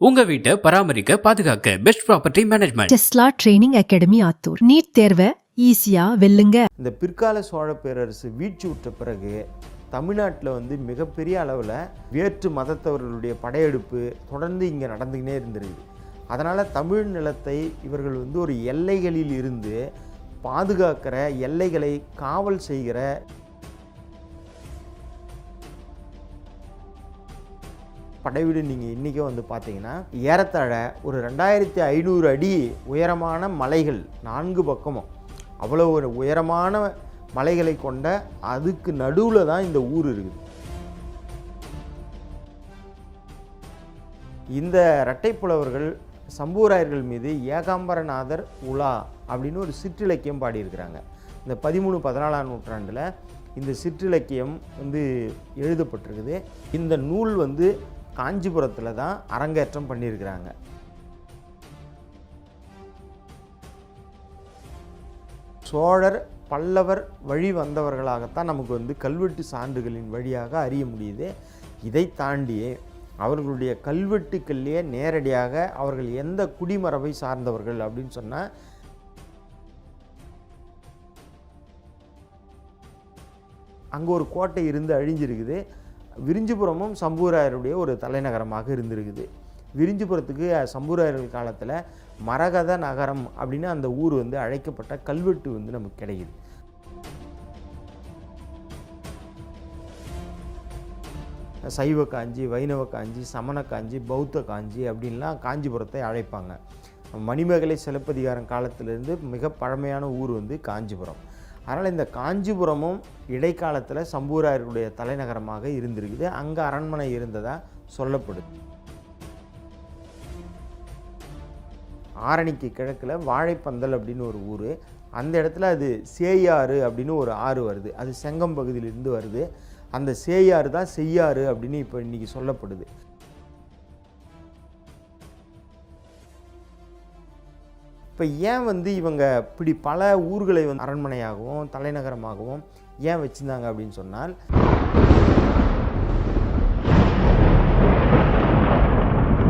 உங்க வீட்டை பராமரிக்க பாதுகாக்க best property management Tesla training academy Attur. NEET தேர்வை ஈஸியா வெல்லுங்க. இந்த பிற்கால சோழ பேரரசு வீழ்ச்சி விட்ட பிறகு தமிழ்நாட்டில் வந்து மிகப்பெரிய அளவில் வேற்று மதத்தவர்களுடைய படையெடுப்பு தொடர்ந்து இங்கே நடந்துக்கினே இருந்திருக்கு அதனால் தமிழ் நிலத்தை இவர்கள் வந்து ஒரு எல்லைகளில் இருந்து பாதுகாக்கிற எல்லைகளை காவல் செய்கிற படைவீடு நீங்கள் இன்றைக்கும் வந்து பார்த்தீங்கன்னா ஏறத்தாழ ஒரு ரெண்டாயிரத்தி ஐநூறு அடி உயரமான மலைகள் நான்கு பக்கமும். அவ்வளோ ஒரு உயரமான மலைகளை கொண்ட அதுக்கு நடுவில் தான் இந்த ஊர் இருக்குது. இந்த இரட்டைப்புலவர்கள் சம்பூராயர்கள் மீது ஏகாம்பரநாதர் உலா அப்படின்னு ஒரு சிற்றிலக்கியம் பாடியிருக்கிறாங்க. இந்த பதிமூணு பதினாலாம் நூற்றாண்டில் இந்த சிற்றிலக்கியம் வந்து எழுதப்பட்டிருக்குது. இந்த நூல் வந்து காஞ்சிபுரத்தில் தான் அரங்கேற்றம் பண்ணியிருக்கிறாங்க. சோழர் பல்லவர் வழி வந்தவர்களாகத்தான் நமக்கு வந்து கல்வெட்டு சான்றுகளின் வழியாக அறிய முடியுது. இதை தாண்டியே அவர்களுடைய கல்வெட்டுக்கள்லேயே நேரடியாக அவர்கள் எந்த குடிமரபை சார்ந்தவர்கள் அப்படின்னு சொன்னால் அங்கே ஒரு கோட்டை இருந்து அழிஞ்சிருக்குது. விரிஞ்சிபுரமும் சம்பூராயருடைய ஒரு தலைநகரமாக இருந்திருக்குது. விரிஞ்சிபுரத்துக்கு சம்பூராயர்கள் காலத்தில் மரகத நகரம் அப்படின்னு அந்த ஊர் வந்து அழைக்கப்பட்ட கல்வெட்டு வந்து நமக்கு கிடைக்குது. சைவ காஞ்சி வைணவ காஞ்சி சமண காஞ்சி பௌத்த காஞ்சி அப்படின்லாம் காஞ்சிபுரத்தை அழைப்பாங்க. மணிமேகலை சிலப்பதிகாரம் காலத்திலிருந்து மிக பழமையான ஊர் வந்து காஞ்சிபுரம். அதனால் இந்த காஞ்சிபுரமும் இடைக்காலத்தில் சம்பூராயருடைய தலைநகரமாக இருந்திருக்குது. அங்கே அரண்மனை இருந்ததாக சொல்லப்படுது. ஆரணிக்கு கிழக்கில் வாழைப்பந்தல் அப்படின்னு ஒரு ஊர். அந்த இடத்துல அது சேயாறு அப்படின்னு ஒரு ஆறு வருது. அது செங்கம் பகுதியிலிருந்து வருது. அந்த சேயாறு தான் செய்யாறு அப்படின்னு இப்போ இன்றைக்கி சொல்லப்படுது. இப்போ ஏன் வந்து இவங்க இப்படி பல ஊர்களை வந்து அரண்மனையாகவும் தலைநகரமாகவும் ஏன் வச்சுருந்தாங்க அப்படின்னு சொன்னால்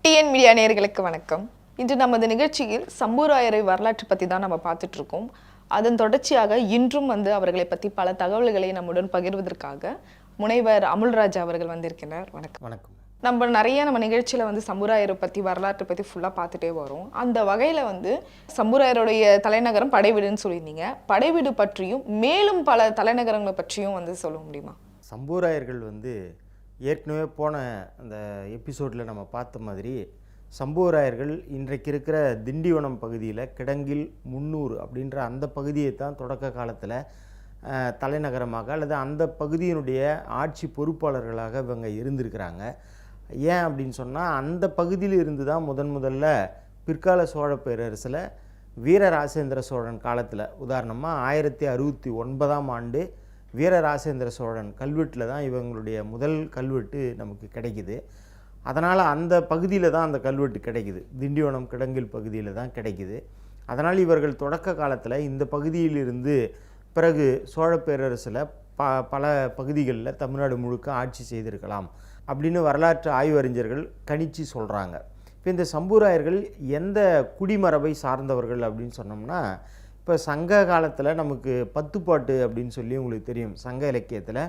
டிஎன் மீடியா நேயர்களுக்கு வணக்கம். இன்று நமது நிகழ்ச்சியில் சம்பூராயரை வரலாற்று பற்றி தான் நம்ம பார்த்துட்டு இருக்கோம். அதன் தொடர்ச்சியாக இன்றும் வந்து அவர்களை பற்றி பல தகவல்களை நம்முடன் பகிர்வதற்காக முனைவர் அமுல்ராஜ் அவர்கள் வந்திருக்கிறார். வணக்கம். வணக்கம். நம்ம நிறைய நம்ம நிகழ்ச்சியில் வந்து சம்புராயரை பற்றி வரலாற்றை பற்றி ஃபுல்லாக பார்த்துட்டே வரோம். அந்த வகையில் வந்து சம்புராயருடைய தலைநகரம் படைவீடுன்னு சொல்லியிருந்தீங்க. படைவீடு பற்றியும் மேலும் பல தலைநகரங்களை பற்றியும் வந்து சொல்ல முடியுமா? சம்பூராயர்கள் வந்து ஏற்கனவே போன அந்த எபிசோடில் நம்ம பார்த்த மாதிரி சம்பூராயர்கள் இன்றைக்கு இருக்கிற திண்டிவனம் பகுதியில் கிடங்கில் முன்னூறு அப்படின்ற அந்த பகுதியை தான் தொடக்க காலத்தில் தலைநகரமாக அல்லது அந்த பகுதியினுடைய ஆட்சி பொறுப்பாளர்களாக இவங்க இருந்திருக்கிறாங்க. ஏன் அப்படின்னு சொன்னால் அந்த பகுதியில் இருந்து தான் முதன் முதல்ல பிற்கால சோழ பேரரசில் வீரராசேந்திர சோழன் காலத்தில். உதாரணமாக ஆயிரத்தி அறுபத்தி ஒன்பதாம் ஆண்டு வீரராசேந்திர சோழன் கல்வெட்டில் தான் இவங்களுடைய முதல் கல்வெட்டு நமக்கு கிடைக்குது. அதனால் அந்த பகுதியில் தான் அந்த கல்வெட்டு கிடைக்குது. திண்டிவனம் கிடங்கில் பகுதியில் தான் கிடைக்குது. அதனால் இவர்கள் தொடக்க காலத்தில் இந்த பகுதியிலிருந்து பிறகு சோழ பேரரசில் ப பல பகுதிகளில் தமிழ்நாடு முழுக்க ஆட்சி செய்திருக்கலாம். அப்படின்னு வரலாற்று ஆய்வறிஞர்கள் கணிச்சு சொல்கிறாங்க இப்போ இந்த சம்பூராயர்கள் எந்த குடிமரபை சார்ந்தவர்கள் அப்படின்னு சொன்னோம்னா இப்போ சங்க காலத்தில் நமக்கு பத்துப்பாட்டு அப்படின்னு சொல்லி உங்களுக்கு தெரியும். சங்க இலக்கியத்தில்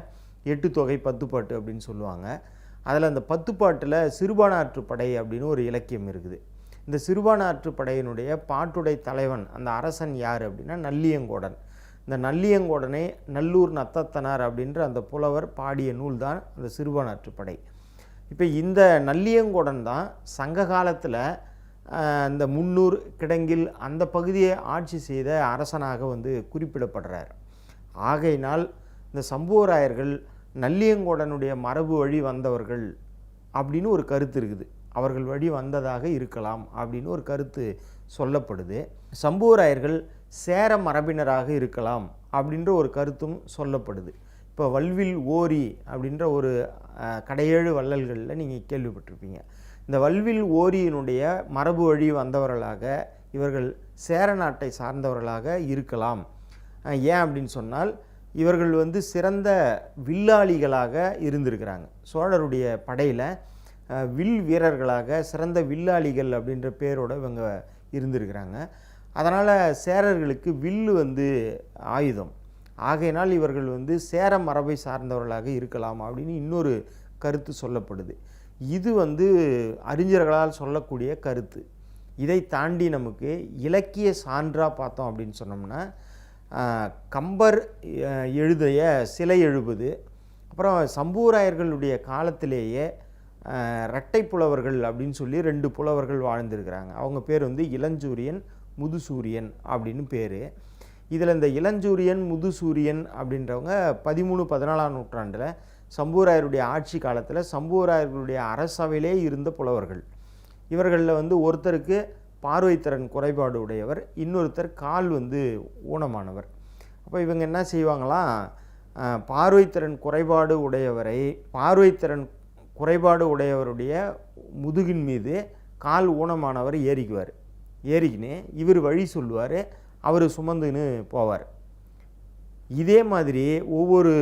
எட்டு தொகை பத்துப்பாட்டு அப்படின்னு சொல்லுவாங்க. அதில் அந்த பத்துப்பாட்டில் சிறுபானாற்று படை அப்படின்னு ஒரு இலக்கியம் இருக்குது. இந்த சிறுபானாற்று படையினுடைய பாட்டுடை தலைவன் அந்த அரசன் யார் அப்படின்னா நல்லியங்கோடன். இந்த நல்லியங்கோடனே நல்லூர் நத்தத்தனார் அப்படின்ற அந்த புலவர் பாடிய நூல் தான் அந்த சிறுபானாற்று இப்போ இந்த நல்லியங்கோடன் தான் சங்க காலத்தில் இந்த முன்னூர் கிடங்கில் அந்த பகுதியை ஆட்சி செய்த அரசனாக வந்து குறிப்பிடப்படுறார். ஆகையினால் இந்த சம்புவராயர்கள் நல்லியங்கோடனுடைய மரபு வழி வந்தவர்கள் அப்படின்னு ஒரு கருத்து இருக்குது. அவர்கள் வழி வந்ததாக இருக்கலாம் அப்படின்னு ஒரு கருத்து சொல்லப்படுது. சம்புவராயர்கள் சேர மரபினராக இருக்கலாம் அப்படின்ற ஒரு கருத்தும் சொல்லப்படுது. இப்போ வல்வில் ஓரி அப்படின்ற ஒரு கடையேழு வள்ளல்களில் நீங்கள் கேள்விப்பட்டிருப்பீங்க. இந்த வல்வில் ஓரியினுடைய மரபு வழி வந்தவர்களாக இவர்கள் சேர நாட்டை சார்ந்தவர்களாக இருக்கலாம். ஏன் அப்படின்னு சொன்னால் இவர்கள் வந்து சிறந்த வில்லாளிகளாக இருந்திருக்கிறாங்க. சோழருடைய படையில் வில் வீரர்களாக சிறந்த வில்லாளிகள் அப்படின்ற பேரோட இவங்க இருந்திருக்கிறாங்க. அதனால் சேரர்களுக்கு வில்லு வந்து ஆயுதம். ஆகையினால் இவர்கள் வந்து சேர மரபை சார்ந்தவர்களாக இருக்கலாம் அப்படின்னு இன்னொரு கருத்து சொல்லப்படுது. இது வந்து அறிஞர்களால் சொல்லக்கூடிய கருத்து. இதை தாண்டி நமக்கு இலக்கிய சான்றாக பார்த்தோம் அப்படின்னு சொன்னோம்னா கம்பர் எழுதிய சிலை எழுபது அப்புறம் சம்பூராயர்களுடைய காலத்திலேயே இரட்டை புலவர்கள் அப்படின்னு சொல்லி ரெண்டு புலவர்கள் வாழ்ந்திருக்கிறாங்க. அவங்க பேர் வந்து இளஞ்சூரியன் முதுசூரியன் அப்படின்னு பேர். இதில் இந்த இளஞ்சூரியன் முதுசூரியன் அப்படின்றவங்க பதிமூணு பதினாலாம் நூற்றாண்டில் சம்பூராயருடைய ஆட்சி காலத்தில் சம்பூராயர்களுடைய அரசவையிலே இருந்த புலவர்கள். இவர்களில் வந்து ஒருத்தருக்கு பார்வைத்திறன் குறைபாடு உடையவர் இன்னொருத்தர் கால் வந்து ஊனமானவர். அப்போ இவங்க என்ன செய்வாங்களாம் பார்வைத்திறன் குறைபாடு உடையவரை பார்வைத்திறன் குறைபாடு உடையவருடைய முதுகின் மீது கால் ஊனமானவர் ஏறிக்குவார். ஏறிக்கின்னு இவர் வழி சொல்லுவார் அவர் சுமந்துன்னு போவார். இதே மாதிரி ஒவ்வொரு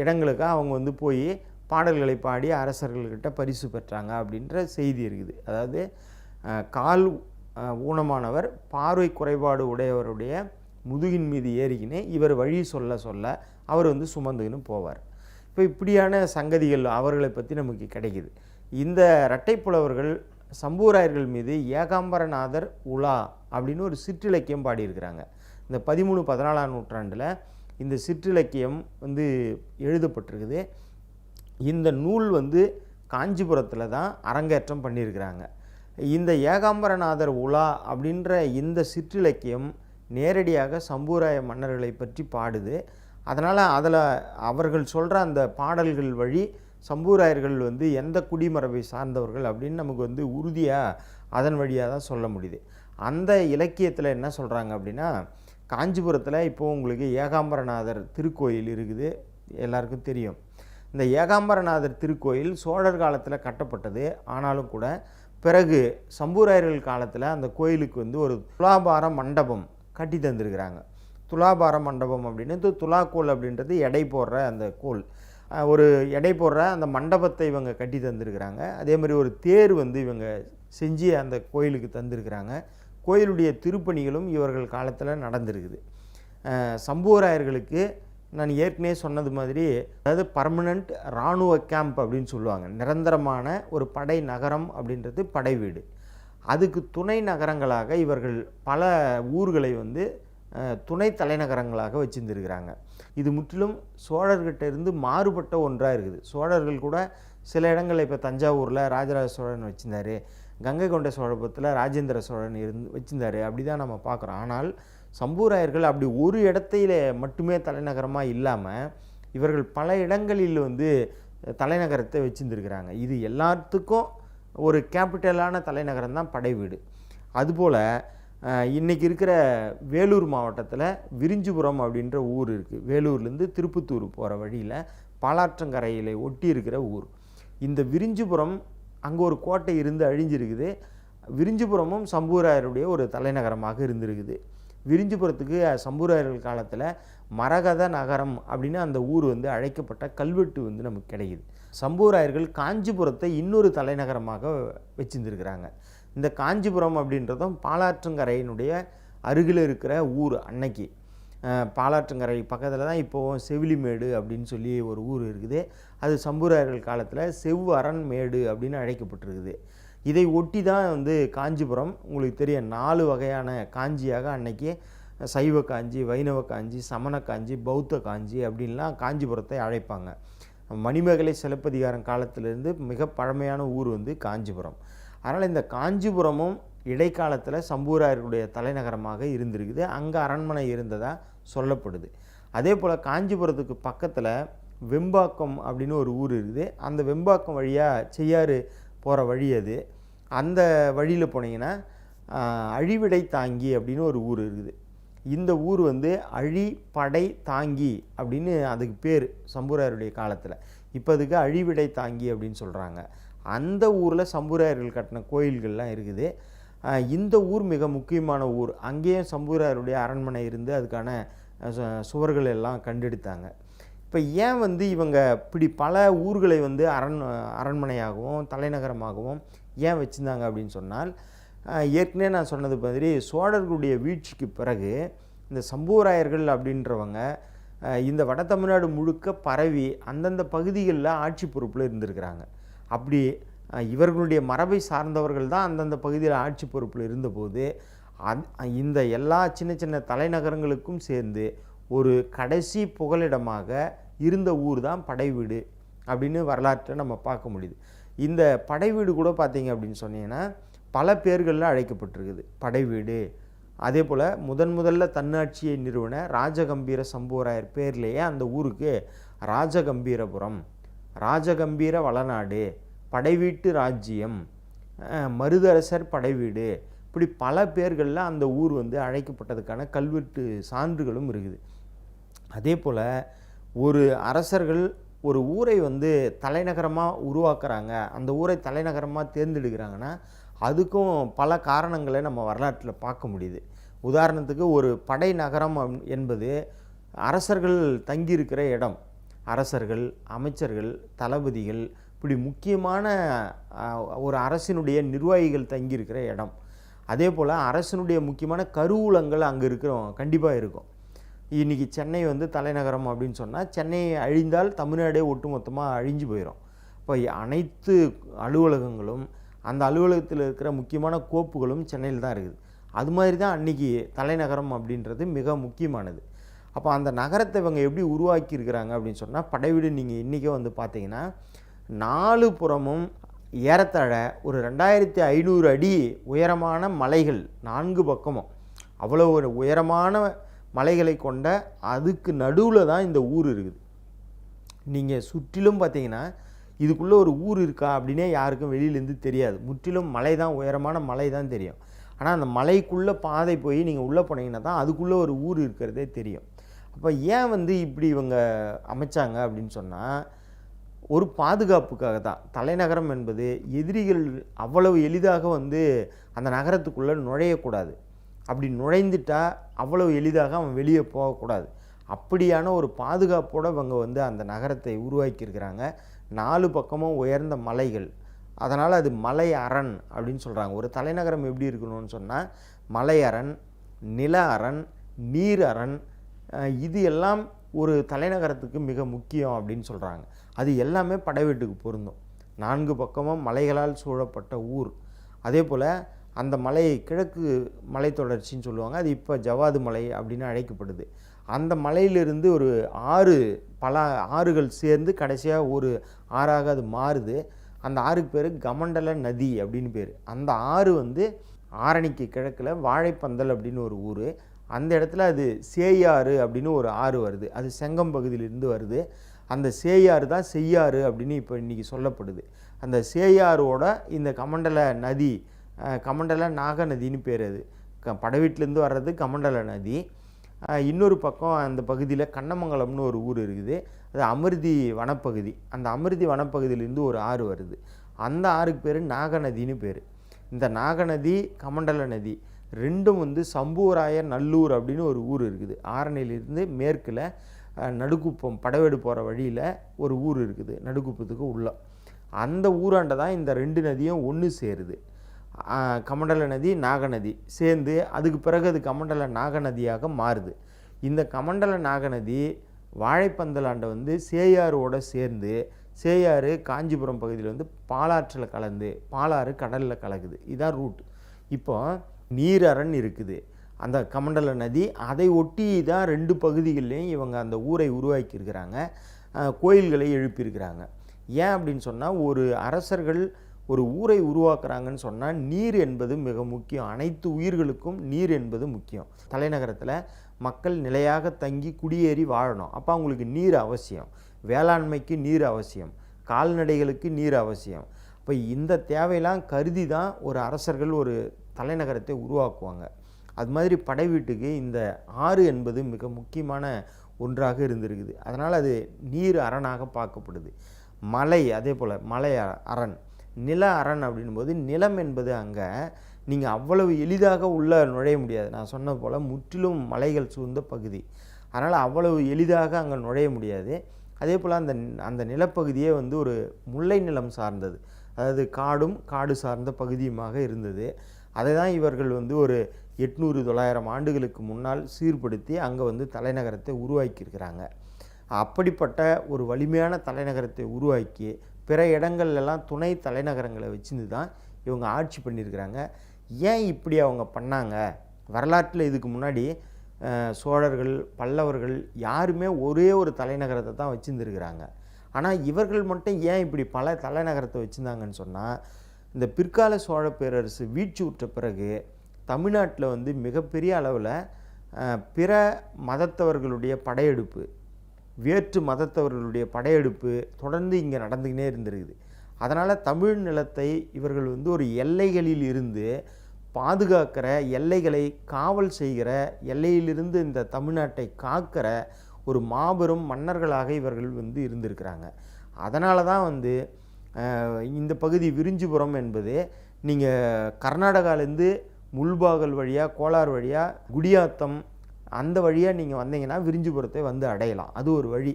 இடங்களுக்காக அவங்க வந்து போய் பாடல்களை பாடி அரசர்கள்கிட்ட பரிசு பெற்றாங்க அப்படின்ற செய்தி இருக்குது. அதாவது கால் ஊனமானவர் பார்வை குறைபாடு உடையவருடைய முதுகின் மீது ஏறிக்கின்னு இவர் வழி சொல்ல சொல்ல அவர் வந்து சுமந்துக்கின்னு போவார். இப்போ இப்படியான சங்கதிகள் அவர்களை பற்றி நமக்கு கிடைக்கிது. இந்த இரட்டைப்புலவர்கள் சம்பூராயர்கள் மீது ஏகாம்பரநாதர் உலா அப்படின்னு ஒரு சிற்றிலக்கியம் பாடியிருக்கிறாங்க. இந்த பதிமூணு பதினாலாம் நூற்றாண்டில் இந்த சிற்றிலக்கியம் வந்து எழுதப்பட்டிருக்குது. இந்த நூல் வந்து காஞ்சிபுரத்தில் தான் அரங்கேற்றம் பண்ணியிருக்கிறாங்க. இந்த ஏகாம்பரநாதர் உலா அப்படின்ற இந்த சிற்றிலக்கியம் நேரடியாக சம்பூராய மன்னர்களை பற்றி பாடுது. அதனால் அதில் அவர்கள் சொல்கிற அந்த பாடல்கள் வழி சம்பூராயர்கள் வந்து எந்த குடிமரபை சார்ந்தவர்கள் அப்படின்னு நமக்கு வந்து உறுதியாக அதன் வழியாக தான் சொல்ல முடியுது. அந்த இலக்கியத்தில் என்ன சொல்கிறாங்க அப்படின்னா காஞ்சிபுரத்தில் இப்போது உங்களுக்கு ஏகாம்பரநாதர் திருக்கோயில் இருக்குது. எல்லாருக்கும் தெரியும். இந்த ஏகாம்பரநாதர் திருக்கோயில் சோழர் காலத்தில் கட்டப்பட்டது. ஆனாலும் கூட பிறகு சம்பூராயர்கள் காலத்தில் அந்த கோயிலுக்கு வந்து ஒரு துலாபார மண்டபம் கட்டி தந்திருக்கிறாங்க. துலாபார மண்டபம் அப்படின்னு துலா துலாக்கோல் அப்படின்றது எடை போடுற அந்த கோல். ஒரு எடை போடுற அந்த மண்டபத்தை இவங்க கட்டி தந்திருக்கிறாங்க. அதே மாதிரி ஒரு தேர் வந்து இவங்க செஞ்சு அந்த கோயிலுக்கு தந்திருக்கிறாங்க. கோயிலுடைய திருப்பணிகளும் இவர்கள் காலத்தில் நடந்திருக்குது. சம்புவராயர்களுக்கு நான் ஏற்கனவே சொன்னது மாதிரி அதாவது பர்மனண்ட் இராணுவ கேம்ப் அப்படின்னு சொல்லுவாங்க. நிரந்தரமான ஒரு படை நகரம் அப்படின்றது படை வீடு. அதுக்கு துணை நகரங்களாக இவர்கள் பல ஊர்களை வந்து துணை தலைநகரங்களாக வச்சிருந்துருக்கிறாங்க. இது முற்றிலும் சோழர்கிட்ட இருந்து மாறுபட்ட ஒன்றாக இருக்குது. சோழர்கள் கூட சில இடங்களில் இப்போ தஞ்சாவூரில் ராஜராஜ சோழன் வச்சிருந்தாரு கங்கை கொண்ட சோழபுரத்தில் ராஜேந்திர சோழன் இருந்து வச்சிருந்தாரு. அப்படி தான் நம்ம பார்க்குறோம் ஆனால் சம்பூராயர்கள் அப்படி ஒரு இடத்துல மட்டுமே தலைநகரமாக இல்லாமல் இவர்கள் பல இடங்களில் வந்து தலைநகரத்தை வச்சுருந்துருக்கிறாங்க. இது எல்லாத்துக்கும் ஒரு கேபிட்டலான தலைநகரம் தான் படை வீடு அதுபோல் இன்றைக்கி இருக்கிற வேலூர் மாவட்டத்தில் விரிஞ்சிபுரம் அப்படின்ற ஊர் இருக்குது வேலூர்லேருந்து திருப்பத்தூர் போகிற வழியில் பாலாற்றங்கரையில் ஒட்டி இருக்கிற ஊர். இந்த விரிஞ்சிபுரம் அங்கே ஒரு கோட்டை இருந்து அழிஞ்சிருக்குது. விரிஞ்சிபுரமும் சம்பூராயருடைய ஒரு தலைநகரமாக இருந்திருக்குது. விரிஞ்சிபுரத்துக்கு சம்பூராயர்கள் காலத்தில் மரகத நகரம் அப்படின்னு அந்த ஊர் வந்து அழைக்கப்பட்ட கல்வெட்டு வந்து நமக்கு கிடைக்குது. சம்பூராயர்கள் காஞ்சிபுரத்தை இன்னொரு தலைநகரமாக வச்சிருந்துருக்கிறாங்க. இந்த காஞ்சிபுரம் அப்படின்றதும் பாலாற்றங்கரையினுடைய அருகில் இருக்கிற ஊர் அன்னைக்கு. பாலாற்றுங்கரை பாலாற்றங்கரை பக்கத்தில் தான் இப்போது செவிலிமேடு அப்படின்னு சொல்லி ஒரு ஊர் இருக்குது. அது சம்பூராயர்கள் காலத்தில் செவ்வரண் மேடு அப்படின்னு அழைக்கப்பட்டிருக்குது. இதை ஒட்டி தான் வந்து காஞ்சிபுரம் உங்களுக்கு தெரியும் நாலு வகையான காஞ்சியாக அன்னைக்கு சைவ காஞ்சி வைணவ காஞ்சி சமண காஞ்சி பௌத்த காஞ்சி அப்படின்லாம் காஞ்சிபுரத்தை அழைப்பாங்க. மணிமேகலை சிலப்பதிகாரம் காலத்திலேருந்து மிக பழமையான ஊர் வந்து காஞ்சிபுரம். அதனால் இந்த காஞ்சிபுரமும் இடைக்காலத்தில் சம்பூராயருடைய தலைநகரமாக இருந்திருக்குது. அங்கே அரண்மனை இருந்ததாக சொல்லப்படுது. அதே போல் காஞ்சிபுரத்துக்கு பக்கத்தில் வெம்பாக்கம் அப்படின்னு ஒரு ஊர் இருக்குது. அந்த வெம்பாக்கம் வழியாக செய்யாறு போகிற வழி அது. அந்த வழியில் போனீங்கன்னா அழிவிடை தாங்கி அப்படின்னு ஒரு ஊர் இருக்குது. இந்த ஊர் வந்து அழிப்படை தாங்கி அப்படின்னு அதுக்கு பேர் சம்பூராயருடைய காலத்தில். இப்போ அதுக்கு அழிவிடை தாங்கி அப்படின்னு சொல்கிறாங்க அந்த ஊரில் சம்பூராயர்கள் கட்டின கோயில்கள்லாம் இருக்குது. இந்த ஊர் மிக முக்கியமான ஊர். அங்கேயும் சம்பூராயருடைய அரண்மனை இருந்து அதுக்கான சுவர்கள் எல்லாம் கண்டெடுத்தாங்க. இப்போ ஏன் வந்து இவங்க இப்படி பல ஊர்களை வந்து அரண் அரண்மனையாகவும் தலைநகரமாகவும் ஏன் வச்சுருந்தாங்க அப்படின்னு சொன்னால் ஏற்கனவே நான் சொன்னது மாதிரி சோழர்களுடைய வீழ்ச்சிக்கு பிறகு இந்த சம்புவராயர்கள் அப்படின்றவங்க இந்த வட தமிழ்நாடு முழுக்க பரவி அந்தந்த பகுதிகளில் ஆட்சி பொறுப்பில் இருந்திருக்கிறாங்க. அப்படி இவர்களுடைய மரபை சார்ந்தவர்கள் தான் அந்தந்த பகுதியில் ஆட்சி பொறுப்பில் இருந்தபோது அந் இந்த எல்லா சின்ன சின்ன தலைநகரங்களுக்கும் சேர்ந்து ஒரு கடைசி புகலிடமாக இருந்த ஊர் தான் படைவீடு அப்படின்னு வரலாற்றை நம்ம பார்க்க முடியுது. இந்த படைவீடு கூட பார்த்தீங்க அப்படின்னு சொன்னீங்கன்னா பல பேர்களில் அழைக்கப்பட்டிருக்குது. படைவீடு. அதே போல் முதன் முதல்ல தன்னாட்சியை நிறுவன ராஜகம்பீர சம்புவராயர் பேர்லேயே அந்த ஊருக்கு ராஜகம்பீரபுரம் ராஜகம்பீர வளநாடு படைவீட்டு ராஜ்ஜியம் மருதரசர் படைவீடு இப்படி பல பேர்களில் அந்த ஊர் வந்து அழைக்கப்பட்டதுக்கான கல்வெட்டு சான்றுகளும் இருக்குது. அதே போல் ஒரு அரசர்கள் ஒரு ஊரை வந்து தலைநகரமாக உருவாக்குறாங்க. அந்த ஊரை தலைநகரமாக தேர்ந்தெடுக்கிறாங்கன்னா அதுக்கும் பல காரணங்களை நம்ம வரலாற்றில் பார்க்க முடியுது. உதாரணத்துக்கு ஒரு படை நகரம் என்பது அரசர்கள் தங்கியிருக்கிற இடம். அரசர்கள் அமைச்சர்கள் தளபதிகள் இப்படி முக்கியமான ஒரு அரசினுடைய நிர்வாகிகள் தங்கியிருக்கிற இடம். அதே போல் அரசனுடைய முக்கியமான கருவூலங்கள் அங்கே இருக்கிறோம் கண்டிப்பாக இருக்கும். இன்றைக்கி சென்னை வந்து தலைநகரம் அப்படின்னு சொன்னால் சென்னை அழிந்தால் தமிழ்நாடே ஒட்டுமொத்தமாக அழிஞ்சு போயிடும் இப்போ அனைத்து அலுவலகங்களும் அந்த அலுவலகத்தில் இருக்கிற முக்கியமான கோப்புகளும் சென்னையில் தான் இருக்குது. அது மாதிரி தான் அன்றைக்கி தலைநகரம் அப்படின்றது மிக முக்கியமானது. அப்போ அந்த நகரத்தை இவங்க எப்படி உருவாக்கியிருக்கிறாங்க அப்படின்னு சொன்னால் படைவீடு நீங்கள் இன்றைக்கே வந்து பார்த்தீங்கன்னா நாலு புறமும் ஏறத்தாழ ஒரு ரெண்டாயிரத்தி ஐநூறு அடி உயரமான மலைகள் நான்கு பக்கமும். அவ்வளோ ஒரு உயரமான மலைகளை கொண்ட அதுக்கு நடுவில் தான் இந்த ஊர் இருக்குது. நீங்கள் சுற்றிலும் பார்த்தீங்கன்னா இதுக்குள்ளே ஒரு ஊர் இருக்கா அப்படின்னே யாருக்கும் வெளியிலேருந்து தெரியாது. முற்றிலும் மலை தான் உயரமான மலை தான் தெரியும். ஆனால் அந்த மலைக்குள்ளே பாதை போய் நீங்கள் உள்ளே போனீங்கன்னா தான் அதுக்குள்ளே ஒரு ஊர் இருக்கிறதே தெரியும். அப்போ ஏன் வந்து இப்படி இவங்க அமைச்சாங்க அப்படின்னு சொன்னால் ஒரு பாதுகாப்புக்காக தான் தலைநகரம் என்பது எதிரிகள் அவ்வளவு எளிதாக வந்து அந்த நகரத்துக்குள்ளே நுழையக்கூடாது. அப்படி நுழைந்துட்டா அவ்வளவு எளிதாக அவன் வெளியே போகக்கூடாது. அப்படியான ஒரு பாதுகாப்போடு இவங்க வந்து அந்த நகரத்தை உருவாக்கியிருக்கிறாங்க. நாலு பக்கமும் உயர்ந்த மலைகள். அதனால் அது மலை அரண் அப்படின்னு சொல்கிறாங்க ஒரு தலைநகரம் எப்படி இருக்கணும்னு சொன்னால் மலை அரண் நில அரண் நீர் அரண் இது எல்லாம் ஒரு தலைநகரத்துக்கு மிக முக்கியம் அப்படின்னு சொல்கிறாங்க அது எல்லாமே படைவீட்டுக்கு பொருந்தும். நான்கு பக்கமும் மலைகளால் சூழப்பட்ட ஊர். அதே போல் அந்த மலை கிழக்கு மலைத்தொடர்ச்சின்னு சொல்லுவாங்க. அது இப்போ ஜவாது மலை அப்படின்னு அழைக்கப்படுது. அந்த மலையிலிருந்து ஒரு ஆறு பல ஆறுகள் சேர்ந்து கடைசியாக ஒரு ஆறாக அது மாறுது. அந்த ஆறுக்கு பேர் கமண்டல நதி அப்படின்னு பேர். அந்த ஆறு வந்து ஆரணிக்கு கிழக்கில் வாழைப்பந்தல் அப்படின்னு ஒரு ஊர். அந்த இடத்துல அது சேயாறு அப்படின்னு ஒரு ஆறு வருது. அது செங்கம் பகுதியிலிருந்து வருது. அந்த சேயாறு தான் செய்யாறு அப்படின்னு இப்போ இன்றைக்கி சொல்லப்படுது. அந்த சேயாரோட இந்த கமண்டல நதி கமண்டல நாக நதின்னு பேர் அது. க படவீட்டிலேருந்து வர்றது கமண்டல நதி. இன்னொரு பக்கம் அந்த பகுதியில் கண்ணமங்கலம்னு ஒரு ஊர் இருக்குது. அது அமிர்தி வனப்பகுதி. அந்த அமிர்தி வனப்பகுதியிலேருந்து ஒரு ஆறு வருது. அந்த ஆறுக்கு பேர் நாகநதின்னு பேர். இந்த நாகநதி கமண்டல நதி ரெண்டும் வந்து சம்புவராயர் நல்லூர் அப்படின்னு ஒரு ஊர் இருக்குது. ஆரணியிலிருந்து மேற்கில் நடுக்குப்பம் படவேடு போகிற வழியில் ஒரு ஊர் இருக்குது நடுக்குப்பத்துக்கு உள்ள. அந்த ஊராண்ட தான் இந்த ரெண்டு நதியும் ஒன்று சேருது. கமண்டல நதி நாகநதி சேர்ந்து அதுக்கு பிறகு அது கமண்டல நாகநதியாக மாறுது. இந்த கமண்டல நாகநதி வாழைப்பந்தலாண்டை வந்து சேயாரோட சேர்ந்து சேயாறு காஞ்சிபுரம் பகுதியில் வந்து பாலாற்றில் கலந்து பாலாறு கடலில் கலக்குது. இதுதான் ரூட். இப்போ நீரரண் இருக்குது. அந்த கமண்டல நதி அதை ஒட்டி தான் ரெண்டு பகுதிகள்லையும் இவங்க அந்த ஊரை உருவாக்கியிருக்கிறாங்க. கோயில்களை எழுப்பியிருக்கிறாங்க. ஏன் அப்படின்னு சொன்னால் ஒரு அரசர்கள் ஒரு ஊரை உருவாக்குறாங்கன்னு சொன்னால் நீர் என்பது மிக முக்கியம். அனைத்து உயிர்களுக்கும் நீர் என்பது முக்கியம். தலைநகரத்தில் மக்கள் நிலையாக தங்கி குடியேறி வாழணும். அப்போ அவங்களுக்கு நீர் அவசியம். வேளாண்மைக்கு நீர் அவசியம். கால்நடைகளுக்கு நீர் அவசியம். இப்போ இந்த தேவையெல்லாம் கருதி தான் ஒரு அரசர்கள் ஒரு தலைநகரத்தை உருவாக்குவாங்க. அது மாதிரி படை வீட்டுக்கு இந்த ஆறு என்பது மிக முக்கியமான ஒன்றாக இருந்திருக்குது. அதனால் அது நீர் அரணாக பார்க்கப்படுது. மலை அதே போல் மலை அரண். நில அரண் அப்படின்போது நிலம் என்பது அங்கே நீங்கள் அவ்வளவு எளிதாக உள்ளே நுழைய முடியாது. நான் சொன்னது போல் முற்றிலும் மலைகள் சூழ்ந்த பகுதி. அதனால் அவ்வளவு எளிதாக அங்கே நுழைய முடியாது. அதே போல் அந்த அந்த நிலப்பகுதியே வந்து ஒரு முல்லை நிலம் சார்ந்தது. அதாவது காடும் காடு சார்ந்த பகுதியுமாக இருந்தது. அதை தான் இவர்கள் வந்து ஒரு எட்நூறு தொள்ளாயிரம் ஆண்டுகளுக்கு முன்னால் சீர்படுத்தி அங்கே வந்து தலைநகரத்தை உருவாக்கியிருக்கிறாங்க. அப்படிப்பட்ட ஒரு வலிமையான தலைநகரத்தை உருவாக்கி பிற இடங்கள்லாம் துணை தலைநகரங்களை வச்சுருந்து தான் இவங்க ஆட்சி பண்ணியிருக்கிறாங்க. ஏன் இப்படி அவங்க பண்ணாங்க? வரலாற்றில் இதுக்கு முன்னாடி சோழர்கள் பல்லவர்கள் யாருமே ஒரே ஒரு தலைநகரத்தை தான் வச்சுருந்துருக்கிறாங்க ஆனால் இவர்கள் மட்டும் ஏன் இப்படி பல தலைநகரத்தை வச்சுருந்தாங்கன்னு சொன்னால் இந்த பிற்கால சோழ பேரரசு வீழ்ச்சி உற்ற பிறகு தமிழ்நாட்டில் வந்து மிகப்பெரிய அளவில் பிற மதத்தவர்களுடைய படையெடுப்பு வேற்று மதத்தவர்களுடைய படையெடுப்பு தொடர்ந்து இங்கே நடந்துக்கினே இருந்திருக்குது. அதனால் தமிழ் நிலத்தை இவர்கள் வந்து ஒரு எல்லைகளில் இருந்து பாதுகாக்கிற எல்லைகளை காவல் செய்கிற எல்லையிலிருந்து இந்த தமிழ்நாட்டை காக்கிற ஒரு மாபெரும் மன்னர்களாக இவர்கள் வந்து இருந்திருக்கிறாங்க. அதனால தான் வந்து இந்த பகுதி விரிஞ்சிபுரம் என்பது நீங்கள் கர்நாடகாலேருந்து முள்பாகல் வழியாக கோலார் வழியாக குடியாத்தம் அந்த வழியாக நீங்கள் வந்தீங்கன்னா விரிஞ்சிபுரத்தை வந்து அடையலாம். அது ஒரு வழி.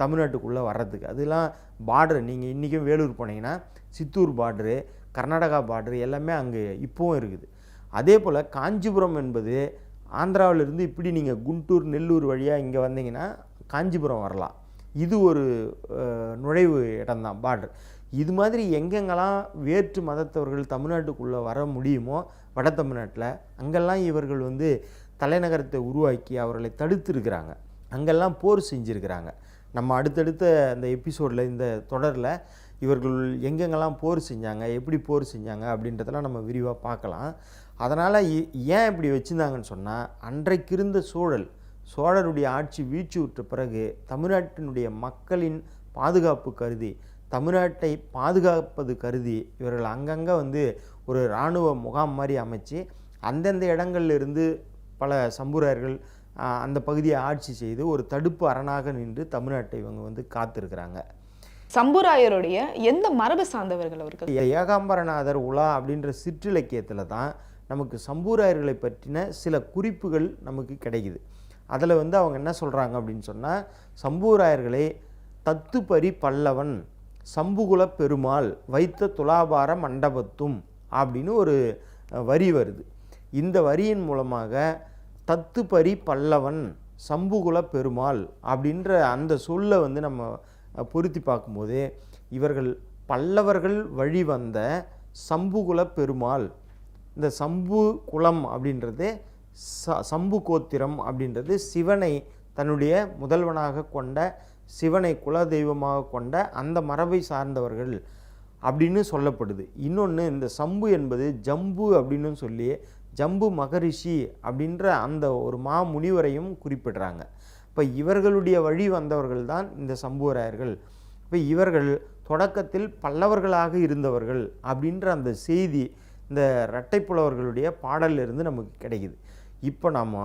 தமிழ்நாட்டுக்குள்ளே வர்றதுக்கு. அதெல்லாம் பார்டர் நீங்கள் இன்றைக்கும் வேலூர் போனீங்கன்னா சித்தூர் பார்டரு கர்நாடகா பார்டரு எல்லாமே அங்கே இப்போவும் இருக்குது. அதே போல் காஞ்சிபுரம் என்பது ஆந்திராவிலிருந்து இப்படி நீங்கள் குண்டூர் நெல்லூர் வழியாக இங்கே வந்தீங்கன்னா காஞ்சிபுரம் வரலாம். இது ஒரு நுழைவு இடம்தான் பார்டர் இது மாதிரி எங்கெங்கெல்லாம் வேற்று மதத்தவர்கள் தமிழ்நாட்டுக்குள்ளே வர முடியுமோ வட தமிழ்நாட்டில் அங்கெல்லாம் இவர்கள் வந்து தலைநகரத்தை உருவாக்கி அவர்களை தடுத்துருக்கிறாங்க. அங்கெல்லாம் போர் செஞ்சுருக்கிறாங்க. நம்ம அடுத்தடுத்த அந்த எபிசோடில் இந்த தொடரில் இவர்கள் எங்கெங்கெல்லாம் போர் செஞ்சாங்க எப்படி போர் செஞ்சாங்க அப்படின்றதெல்லாம் நம்ம விரிவாக பார்க்கலாம். அதனால் ஏன் இப்படி வச்சுருந்தாங்கன்னு சொன்னால் அன்றைக்கு இருந்த சூழல் சோழருடைய ஆட்சி வீழ்ச்சி விட்ட பிறகு தமிழ்நாட்டினுடைய மக்களின் பாதுகாப்பு கருதி தமிழ்நாட்டை பாதுகாப்பது கருதி இவர்கள் அங்கங்கே வந்து ஒரு இராணுவ முகாம் மாதிரி அமைச்சு அந்தந்த இடங்கள்ல இருந்து பல சம்புராயர்கள் அந்த பகுதியை ஆட்சி செய்து ஒரு தடுப்பு அரணாக நின்று தமிழ்நாட்டை இவங்க வந்து காத்திருக்கிறாங்க. சம்புராயருடைய எந்த மரபு சார்ந்தவர்கள் அவர்கள்? ஏகாம்பரநாதர் உலா அப்படின்ற சிற்றிலக்கியத்தில் தான் நமக்கு சம்பூராயர்களை பற்றின சில குறிப்புகள் நமக்கு கிடைக்குது. அதில் வந்து அவங்க என்ன சொல்கிறாங்க அப்படின்னு சொன்னால் சம்பூராயர்களை தத்துப்பரி பல்லவன் சம்புகுல பெருமாள் வைத்த துலாபார மண்டபத்தும் அப்படின்னு ஒரு வரி வருது. இந்த வரியின் மூலமாக தத்துப்பரி பல்லவன் சம்புகுல பெருமாள் அப்படின்ற அந்த சொல்லை வந்து நம்ம பொருத்தி பார்க்கும்போது இவர்கள் பல்லவர்கள் வழி வந்த சம்புகுல பெருமாள் இந்த சம்பு குலம் அப்படின்றது ச சம்பு கோத்திரம் அப்படின்றது சிவனை தன்னுடைய முதல்வனாக கொண்ட சிவனை குலதெய்வமாக கொண்ட அந்த மரபை சார்ந்தவர்கள் அப்படின்னு சொல்லப்படுது. இன்னொன்று இந்த சம்பு என்பது ஜம்பு அப்படின்னு சொல்லி ஜம்பு மகரிஷி அப்படின்ற அந்த ஒரு மா முனிவரையும் குறிப்பிடுறாங்க. இப்போ இவர்களுடைய வழி வந்தவர்கள் தான் இந்த சம்புவராயர்கள். இப்போ இவர்கள் தொடக்கத்தில் பல்லவர்களாக இருந்தவர்கள் அப்படின்ற அந்த செய்தி இந்த இரட்டைப்புலவர்களுடைய பாடலிருந்து இருந்து நமக்கு கிடைக்குது. இப்போ நம்ம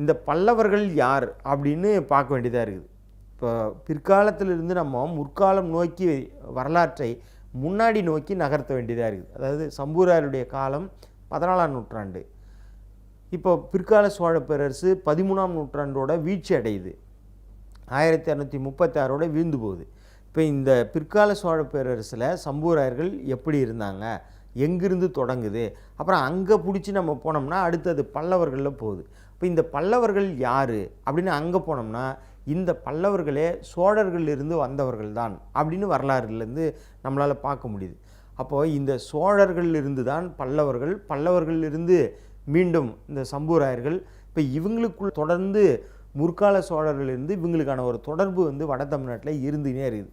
இந்த பல்லவர்கள் யார் அப்படின்னு பார்க்க வேண்டியதாக இருக்குது. இப்போ பிற்காலத்திலிருந்து நம்ம முற்காலம் நோக்கி வரலாற்றை முன்னாடி நோக்கி நகர்த்த வேண்டியதாக இருக்குது. அதாவது சம்பூராருடைய காலம் பதினாலாம் நூற்றாண்டு. இப்போ பிற்கால சோழ பேரரசு பதிமூணாம் நூற்றாண்டோட வீழ்ச்சி அடையுது. ஆயிரத்தி இரநூத்தி முப்பத்தாறோட வீழ்ந்து போகுது. இப்போ இந்த பிற்கால சோழ பேரரசில் சம்பூராயர்கள் எப்படி இருந்தாங்க? எங்கிருந்து தொடங்குது? அப்புறம் அங்கே பிடிச்சி நம்ம போனோம்னா அடுத்தது பல்லவர்களில் போகுது. இப்போ இந்த பல்லவர்கள் யார்? அப்படின்னு அங்கே போனோம்னா இந்த பல்லவர்களே சோழர்களிலிருந்து வந்தவர்கள் தான் அப்படின்னு வரலாறுலேருந்து நம்மளால் பார்க்க முடியுது. அப்போது இந்த சோழர்களிலிருந்து தான் பல்லவர்கள் பல்லவர்களிலிருந்து மீண்டும் இந்த சம்பூராயர்கள் இப்போ இவங்களுக்குள் தொடர்ந்து முற்கால சோழர்களிலிருந்து இவங்களுக்கான ஒரு தொடர்பு வந்து வட தமிழ்நாட்டில் இருந்துனே இருக்குது.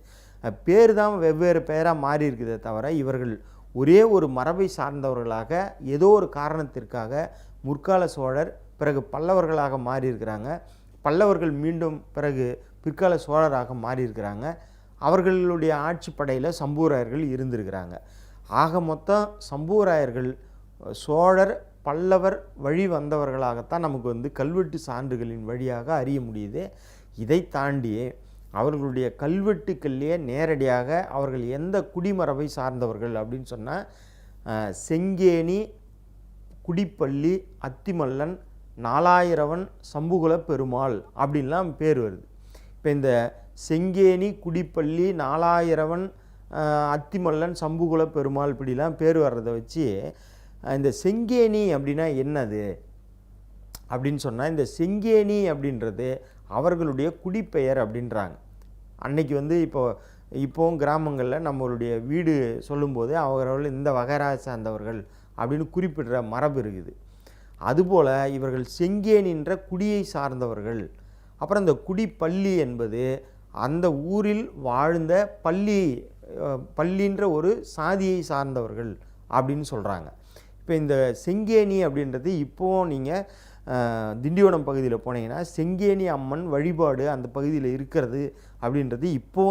பேர் தான் வெவ்வேறு பெயராக மாறி இருக்குதே தவிர இவர்கள் ஒரே ஒரு மரபை சார்ந்தவர்களாக ஏதோ ஒரு காரணத்திற்காக முற்கால சோழர் பிறகு பல்லவர்களாக மாறி இருக்கிறாங்க. பல்லவர்கள் மீண்டும் பிறகு பிற்கால சோழராக மாறியிருக்கிறாங்க. அவர்களுடைய ஆட்சி படையில் சம்பூராயர்கள் இருந்திருக்கிறாங்க. ஆக மொத்தம் சம்பூராயர்கள் சோழர் பல்லவர் வழி வந்தவர்களாகத்தான் நமக்கு வந்து கல்வெட்டு சான்றுகளின் வழியாக அறிய முடியுது. இதை தாண்டி அவர்களுடைய கல்வெட்டுக்கள்லேயே நேரடியாக அவர்கள் எந்த குடிமரபை சார்ந்தவர்கள் அப்படின்னு சொன்னால் செங்கேணி குடிப்பள்ளி அத்திமல்லன் நாலாயிரவன் சம்புகுல பெருமாள் அப்படின்லாம் பேர் வருது. இப்போ இந்த செங்கேணி குடிப்பள்ளி நாலாயிரவன் அத்திமல்லன் சம்புகுல பெருமாள் இப்படிலாம் பேர் வர்றதை வச்சு இந்த செங்கேணி அப்படின்னா என்னது? அப்படின்னு சொன்னால் இந்த செங்கேணி அப்படின்றது அவர்களுடைய குடிப்பெயர் அப்படின்றாங்க. அன்னைக்கு வந்து இப்போ இப்போவும் கிராமங்களில் நம்மளுடைய வீடு சொல்லும்போது அவர்கள் இந்த வகைரா சார்ந்தவர்கள் அப்படின்னு குறிப்பிடுற மரபு இருக்குது. அதுபோல் இவர்கள் செங்கேனின்ற குடியை சார்ந்தவர்கள். அப்புறம் இந்த குடிப்பள்ளி என்பது அந்த ஊரில் வாழ்ந்த பள்ளி பள்ளின்ற ஒரு சாதியை சார்ந்தவர்கள் அப்படின்னு சொல்கிறாங்க இப்போ இந்த செங்கேணி அப்படின்றது இப்போவும் நீங்கள் திண்டிவனம் பகுதியில் போனீங்கன்னா செங்கேணி அம்மன் வழிபாடு அந்த பகுதியில் இருக்கிறது அப்படின்றது இப்போ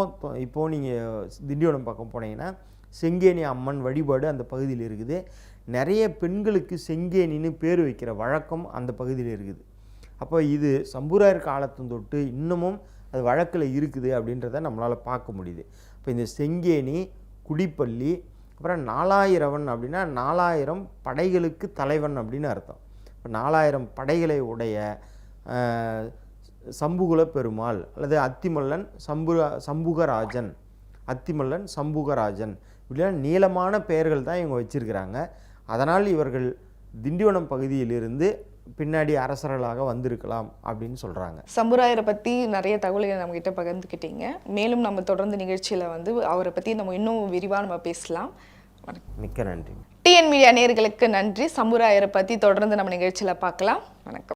இப்போது நீங்கள் திண்டிவனம் பக்கம் போனீங்கன்னா செங்கேணி அம்மன் வழிபாடு அந்த பகுதியில் இருக்குது. நிறைய பெண்களுக்கு செங்கேணின்னு பேர் வைக்கிற வழக்கம் அந்த பகுதியில் இருக்குது. அப்போ இது சம்புராயர் காலத்தும் தொட்டு இன்னமும் அது வழக்கில் இருக்குது அப்படின்றத நம்மளால் பார்க்க முடியுது. இப்போ இந்த செங்கேணி குடிப்பள்ளி அப்புறம் நாலாயிரவன் அப்படின்னா நாலாயிரம் படைகளுக்கு தலைவன் அப்படின்னு அர்த்தம். இப்போ நாலாயிரம் படைகளை உடைய சம்புகுல பெருமாள் அல்லது அத்திமல்லன் சம்புரா சம்புகராஜன் அத்திமல்லன் சம்புகராஜன் இப்படிலாம் நீளமான பெயர்கள் தான் இவங்க வச்சுருக்கிறாங்க. அதனால் இவர்கள் திண்டிவனம் பகுதியிலிருந்து பின்னாடி அரசர்களாக வந்திருக்கலாம் அப்படின்னு சொல்கிறாங்க சம்புராயரை பற்றி நிறைய தகவல்களை நம்ம கிட்ட பகிர்ந்துக்கிட்டீங்க. மேலும் நம்ம தொடர்ந்து நிகழ்ச்சியில் வந்து அவரை பற்றி நம்ம இன்னும் விரிவாக நம்ம பேசலாம். மிக்க நன்றி டிஎன் மீடியா நேயர்களுக்கு நன்றி. சம்புராயரை பற்றி தொடர்ந்து நம்ம நிகழ்ச்சியில் பார்க்கலாம். வணக்கம்.